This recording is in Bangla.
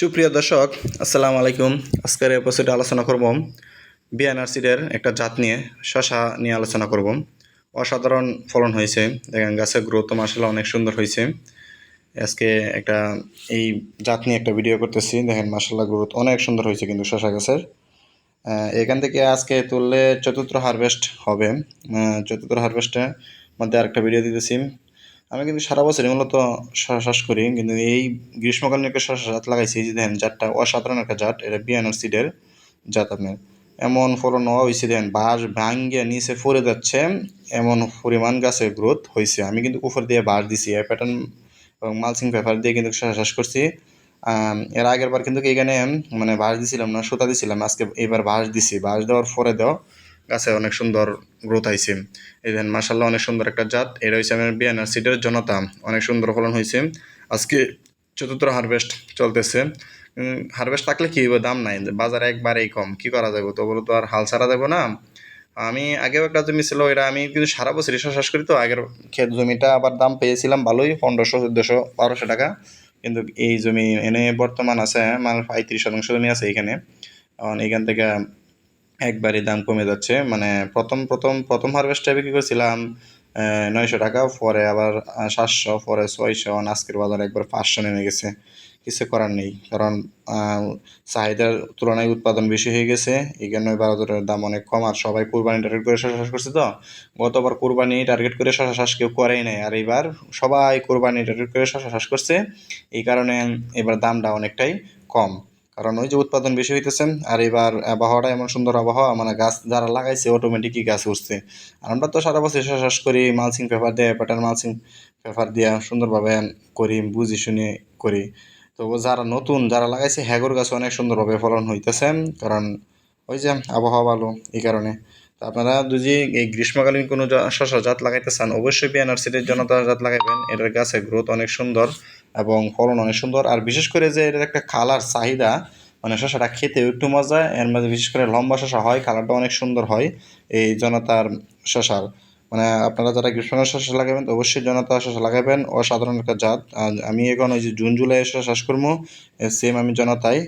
সুপ্রিয় দর্শক, আসসালামু আলাইকুম। আজকের এপিসোডে আলোচনা করব বিএনআরসিডের একটা জাত নিয়ে, শশা নিয়ে আলোচনা করব। অসাধারণ ফলন হয়েছে। দেখেন, গাছের গ্রোথ মাসাল্লাহ অনেক সুন্দর হয়েছে। আজকে একটা এই জাত নিয়ে একটা ভিডিও করতেছি। দেখেন মাসাল্লাহ গ্রোথ অনেক সুন্দর হয়েছে কিন্তু শশা গাছের। এখান থেকে আজকে তুললে চতুর্থ হারভেস্ট হবে। চতুর্থ হারভেস্টের মধ্যে আরেকটা ভিডিও দিতেছি। আমি কিন্তু সারা বছরই মূলত শশা চাষ করি, কিন্তু এই গ্রীষ্মকালীন একটা শশা জাত লাগাইছি যে দেখেন জাতটা অসাধারণ একটা জাত, এটা বিয়ানোর সিডের জাত আপনার এমন ফলন হয়েছে দেখেন বাঁশ ভাঙ্গে নিচে পড়ে যাচ্ছে, এমন পরিমাণ গাছের গ্রোথ হয়েছে আমি কিন্তু উপর দিয়ে বাঁশ দিছি, এই প্যাটার্ন এবং মালসিং পেপার দিয়ে কিন্তু শশা চাষ করছি এর আগের বার কিন্তু এখানে মানে বাঁশ দিছিলাম না, সুতা দিছিলাম, আজকে এবার বাঁশ দিছি। বাঁশ দেওয়ার পরে দেওয়া গাছে অনেক সুন্দর গ্রোথ আইছে। এই দেখেন মার্শাল্লাহ অনেক সুন্দর একটা জাত। এটা হচ্ছে আমার বিয়ানার সিডের জনতা। অনেক সুন্দর ফলন হয়েছে আজকে চতুর্থ হারভেস্ট চলতেছে। হারভেস্ট থাকলে কি হবে দাম নাই। বাজারে একবারেই কম। কি করা যাবে তো বলো তো আর হাল ছাড়া যাব না? আমি আগেও একটা জমি ছিল এটা আমি কিন্তু সারা বছরই চাষ করি তো। আগের ক্ষেত জমিটা আবার দাম পেয়েছিলাম ভালোই, পনেরোশো, চোদ্দোশো, বারোশো টাকা। কিন্তু এই জমি এনে বর্তমান আছে মানে পঁয়ত্রিশ শতাংশ জমি আছে এখানে। এখন এখান থেকে একবারই দাম কমে যাচ্ছে। মানে প্রথম প্রথম প্রথম হারভেস্টে বিক্রি করছিলাম নয়শো টাকা, পরে আবার সাতশো, পরে ছয়শো আজকের বাজারে একবার পাঁচশো নেমে গেছে। কিছু করার নেই, কারণ চাহিদার তুলনায় উৎপাদন বেশি হয়ে গেছে, এই জন্য বাজারের দাম অনেক কম, আর সবাই কোরবানি টার্গেট করে শশা চাষ করছে তো। গতবার কোরবানি টার্গেট করে শশা চাষ কেউ করেই নাই, আর এবার সবাই কোরবানি টার্গেট করে শশা চাষ করছে, এই কারণে এবার দামটা অনেকটাই কম। কারণ ওই যে উৎপাদন বেশি হইতেছে, আর এবার আবহাওয়াটা এমন সুন্দর আবহাওয়া মানে গাছ যারা লাগাইছে অটোমেটিকই গাছ উঠছে। আর আমরা তো সারা বছর শেষ করি মালসিং পেপার দিয়ে প্যাটার্ন মালসিং পেপার দিয়ে সুন্দরভাবে করি, বুঝি শুনে করি। তো যারা নতুন, যারা লাগাইছে, হ্যাগর গাছ অনেক সুন্দরভাবে ফলন হইতেছে, কারণ ওই যে আবহাওয়া ভালো, এই কারণে। আপনারা যদি এই গ্রীষ্মকালীন কোনো শস্য জাত লাগাইতে চান অবশ্যই বিএনআরসিটির জনতা জাত লাগাইবেন। এটার গাছের গ্রোথ অনেক সুন্দর এবং ফলন অনেক সুন্দর। আর বিশেষ করে যে এটার একটা কালার চাহিদা মানে শসাটা খেতেও একটু মজা, এর মধ্যে বিশেষ করে লম্বা শসা হয় কালারটা অনেক সুন্দর হয় এই জনতার শসার মানে আপনারা যারা গ্রীষ্মকালীন শসা লাগাবেন, অবশ্যই জনতা শসা লাগাবেন। অসাধারণ একটা জাত। আমি এখন ওই যে জুন, জুলাই শসা চাষ করব সেম আমি জনতাই।